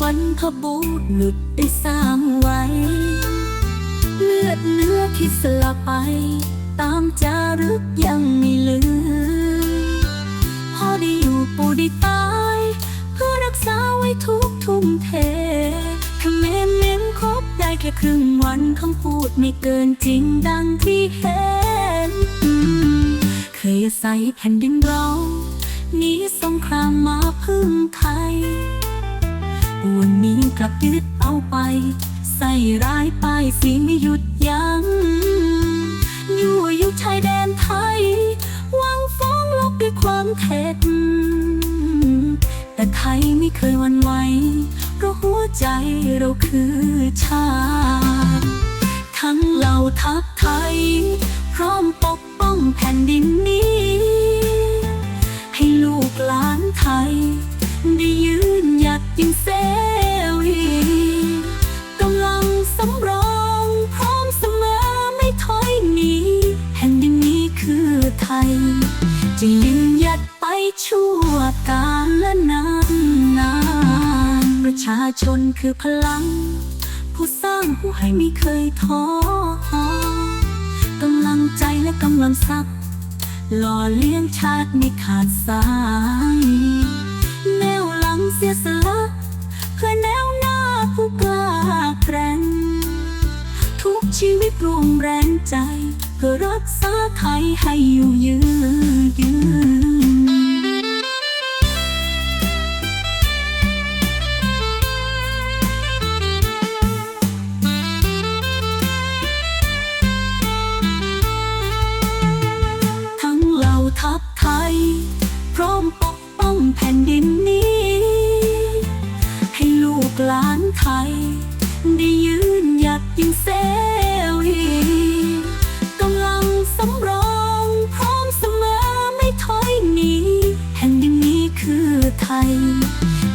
บรรพบุรุษได้สร้างไว้ เลือดเนื้อที่สลับไป ตามจารึกยังไม่ลืมพอได้อยู่ปู่ได้ตาย เพื่อรักษาไว้ทุกทุ่มเทคำเมนเม้นครบได้แค่ครึ่งวันคำพูดไม่เกินจริงดังที่เห็น เคยอาศัยแผ่นดินเราหนีสงครามมาพึ่งไทย วันนี้กลับยึดเอาไป ใส่ร้ายป้ายสีไม่หยุดยัง้งอยู่อยู่ชายแดนไทย วางฟ้องลบด้วยความเท็จแต่ไทยไม่เคยหวันไหวเพราะหัวใจเราคือชาติทั้งเหล่าทัพไทย จะยืนหยัดไปชั่วกาลและนานนานประชาชนคือพลัง ผู้สร้างผู้ให้ไม่เคยท้อกำลังใจและกำลังทรัพย์หล่อเลี้ยงชาติไม่ขาดสายแนวหลังเสียสละเพื่อแนวหน้าผู้กล้าแกร่งทุกชีวิตรวมแรงใจ เพื่อรักษาไทยให้อยู่ยืนยืนทั้งเหล่าทัพไทย พร้อมปกป้องแผ่นดิน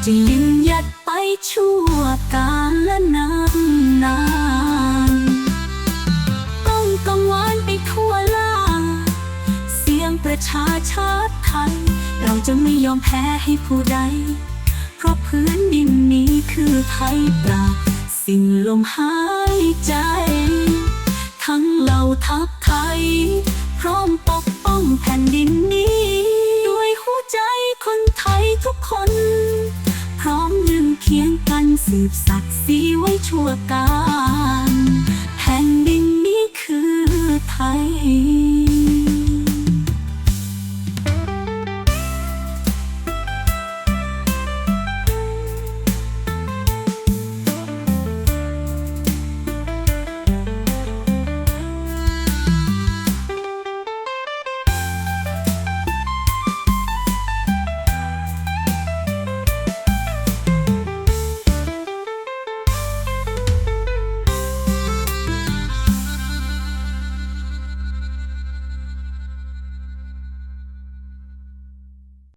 จะยืนยัดไปชั่วกาลและนานนานต้องกังวานไปทั่วล่า เสียงประชาชาติไทย เราจะไม่ยอมแพ้ให้ผู้ใด เพราะพื้นดินนี้คือไทยปล่าสิ่งลมหายใจ ทั้งเหล่าทัพไทย พร้อมปกป้อง สืบศักดิ์ศรีไว้ชั่วกาลแผ่นดินนี้คือไทย